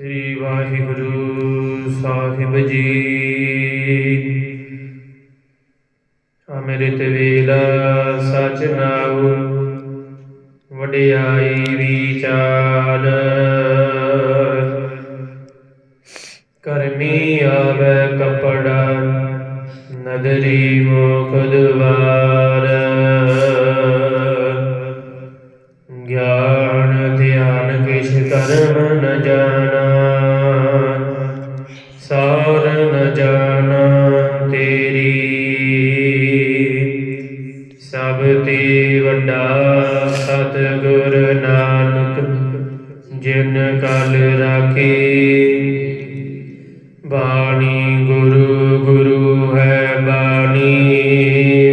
ਸ੍ਰੀ ਵਾਹਿਗੁਰੂ ਸਾਹਿਬ ਜੀ। ਅੰਮ੍ਰਿਤ ਵੇਲਾ ਸਚ ਨਾਉ ਵਡਿਆਈ ਵਿਚਾਰ। ਕਰਮੀ ਆਵੇ ਕਪੜਾ ਨਦਰੀ ਸਾਰ ਨ ਜਾਣਾ ਤੇਰੀ। ਸਭ ਤੇ ਵੱਡਾ ਸਤਿਗੁਰ ਨਾਨਕ, ਜਿਨ ਕਲ ਰਾਖੇ, ਬਾਣੀ ਗੁਰੂ ਗੁਰੂ ਹੈ ਬਾਣੀ,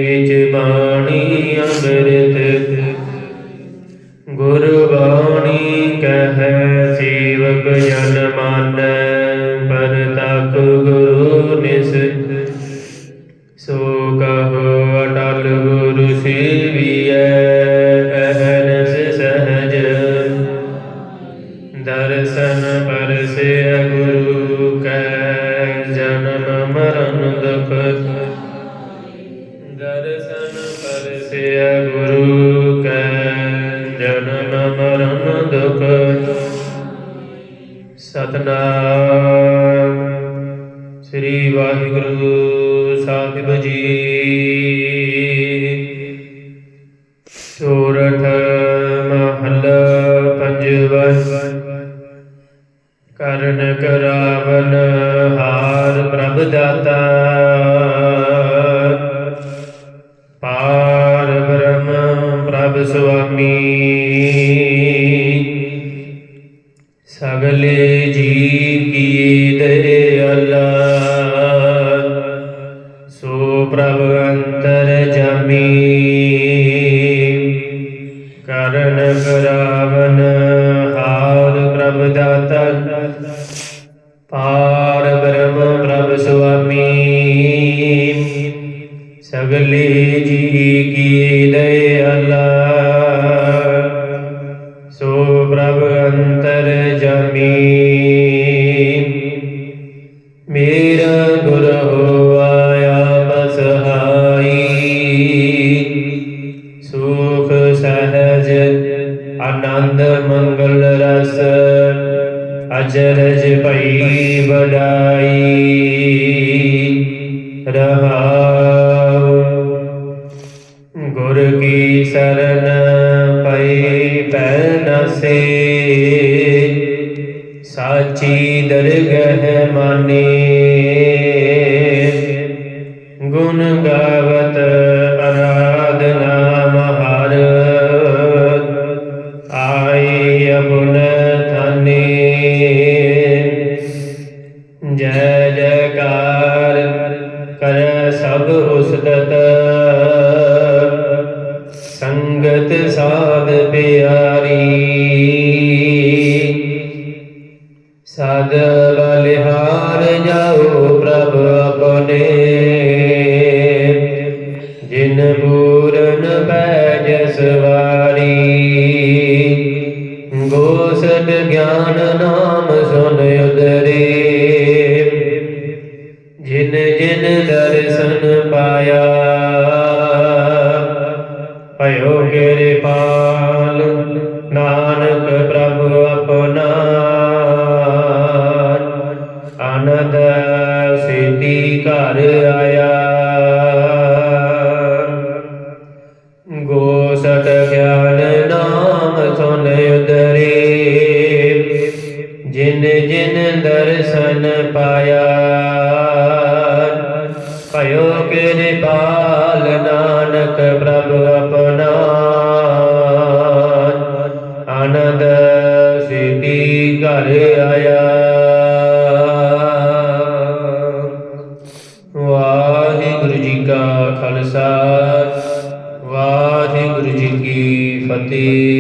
ਵਿੱਚ ਬਾਣੀ ਅੰਮ੍ਰਿਤ। ਗੁਰਬਾਣੀ ਕਹੈ, ਸੇਵਕ ਜਨ ਮਾਨੈ ਗੁਰੂ ਸੇਵੀਐ ਸਹਜ। ਦਰਸ਼ਨ ਪਰਸੇ ਗੁਰੂ ਕੈ, ਜਨਮ ਮਰਨ ਦੁਖ। ਦਰਸ਼ਨ ਪਰਸੇ ਗੁਰੂ ਕੈ, ਜਨਮ ਮਰਨ ਦੁਖ। ਸਤਨਾਮ ਸ੍ਰੀ ਵਾਹਿਗੁਰੂ ਸਾਹਿਬ ਜੀ। ਕਰਨ ਕਰਾਵਨ ਹਾਰ ਪ੍ਰਭ ਦਾਤਾ। ਪਾਰ ਬ੍ਰਹਮ ਪ੍ਰਭ ਸੁਆਮੀ। ਸਗਲੇ ਜੀਵ ਕੀ ਦਇਆਲਾ ਸੋ ਪ੍ਰਭ ਅੰਤਰ ਜਾਮੀ। ਕਰਨ ਕਰਾਵਨ ਸਗਲੇ ਜੀ ਕੀ ਦਇਆਲਾ ਸੋ ਪ੍ਰਭ ਅੰਤਰ ਜਾਮੀ ਮੇਰਾ ਗੁਰ ਹੋਇਆ ਬਸਹਾਈ ਸੁਖ ਸਹਜ ਆਨੰਦ ਮੰਗਲ ਰਸ ਅਜਰਜ ਭਈ ਵਡਾਈ। ਰਹਾਉ ਗੁਣ ਗਾਵਤ ਅਰਾਧਨਾ ਮਹਰ। ਆਈ ਅਬੁਨ ਥਾਨੇ ਜੈ ਜੈਕਾਰ ਕਰ ਸਭ ਉਸਦਤ ਸੰਗਤ ਸਾਧ ਪਿਆਰੀ। ਸਾਧ ਬਲਿਹਾਰ ਜਾਓ। ਸਵਾਰੀ ਗੋਸਟ ਗਿਆਨ ਨਾਮ ਸੁਣ ਉਦਰੇ। ਜਿਨ ਜਿਨ ਦਰਸ਼ਨ ਪਾਇਆ ਭਇਓ ਕਿਰਪਾਲ ਦਰਸ਼ਨ ਪਾਇਆ। ਭਇਓ ਕਿਰਪਾਲ ਨਾਨਕ ਪ੍ਰਭ ਆਪਣਾ। ਆਨੰਦ ਸਿੱਧੀ ਘਰ ਆਇਆ। ਵਾਹਿਗੁਰੂ ਜੀ ਕਾ ਖਾਲਸਾ, ਵਾਹਿਗੁਰੂ ਜੀ ਕੀ ਫਤਿਹ।